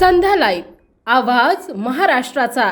संध्या live आवाज महाराष्ट्राचा.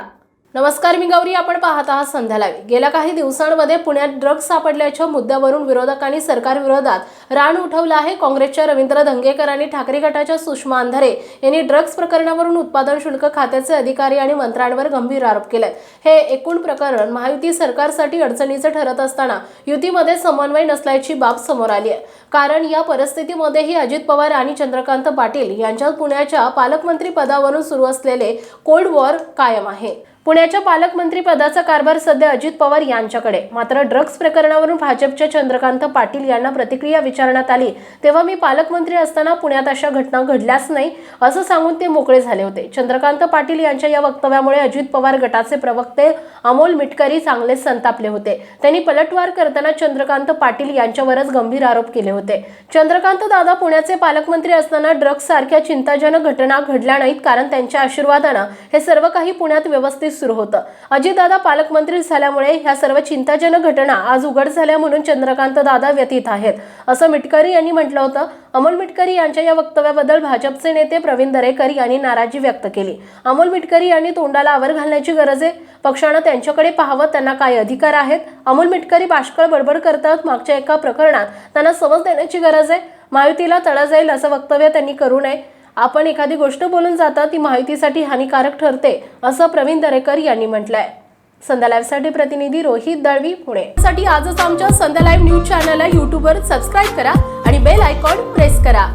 नमस्कार मी गौरी. आपण पाहत आहात संध्या लाईव्ह गेल्या काही दिवसांमध्ये पुण्यात ड्रग्ज सापडल्याच्या मुद्द्यावरून विरोधकांनी सरकारविरोधात रान उठवलं आहे. काँग्रेसच्या रवींद्र धंगेकर आणि ठाकरे गटाच्या सुषमा अंधारे यांनी ड्रग्ज प्रकरणावरून उत्पादन शुल्क खात्याचे अधिकारी आणि मंत्र्यांवर गंभीर आरोप केलेत. हे एकूण प्रकरण महायुती सरकारसाठी अडचणीचं ठरत असताना युतीमध्ये समन्वय नसल्याची बाब समोर आली आहे. कारण या परिस्थितीमध्येही अजित पवार आणि चंद्रकांत पाटील यांच्यात पुण्याच्या पालकमंत्री पदावरून सुरू असलेले कोल्ड वॉर कायम आहे. पुण्याच्या पालकमंत्री पदाचा कारभार सध्या अजित पवार यांच्याकडे. मात्र ड्रग्ज प्रकरणावरून भाजपच्या चंद्रकांत पाटील यांना प्रतिक्रिया विचार विचारण्यात आली. तेव्हा मी पालकमंत्री असताना पुण्यात अशा घटना घडल्याच नाही असं सांगून ते मोकळे झाले होते. चंद्रकांत पाटील यांच्या या वक्तव्यामुळे अजित पवार गटाचे प्रवक्ते अमोल मिटकरी चांगलेच संतापले होते. त्यांनी पलटवार करताना चंद्रकांत पाटील यांच्यावरच गंभीर आरोप केले होते. चंद्रकांत दादा पुण्याचे पालकमंत्री असताना ड्रग्ज सारख्या चिंताजनक घटना घडल्या नाहीत कारण त्यांच्या आशीर्वादानं हे सर्व काही पुण्यात व्यवस्थित सुरू होतं. अजितदादा पालकमंत्री झाल्यामुळे ह्या सर्व चिंताजनक घटना आज उघड झाल्या म्हणून चंद्रकांत दादा व्यतीत आहेत असं मिटकरी यांनी म्हटलं होतं अमोल मिटकरी यांच्या या वक्तव्याबद्दल भाजपचे नेते प्रवीण दरेकर यांनी नाराजी व्यक्त केली. अमोल मिटकरी यांनी तोंडाला आवर घालण्याची गरज आहे. पक्षानं त्यांच्याकडे पाहावं त्यांना काय अधिकार आहेत? अमोल मिटकरी बाष्कळ बडबड करतात मागच्या एका प्रकरणात. त्यांना समज देण्याची गरज आहे. महायुतीला तडा जाईल असं वक्तव्य त्यांनी करू नये. आपण एखादी गोष्ट बोलून जाता ती माहितीसाठी हानिकारक ठरते असं प्रवीण दरेकर यांनी म्हटलंय. संध्या लाईव्हसाठी प्रतिनिधी रोहित दळवी पुणे. साठी आजच आमच्या संध्या लाईव्ह न्यूज चॅनलला युट्यूबवर सबस्क्राईब करा आणि बेल आयकॉन प्रेस करा.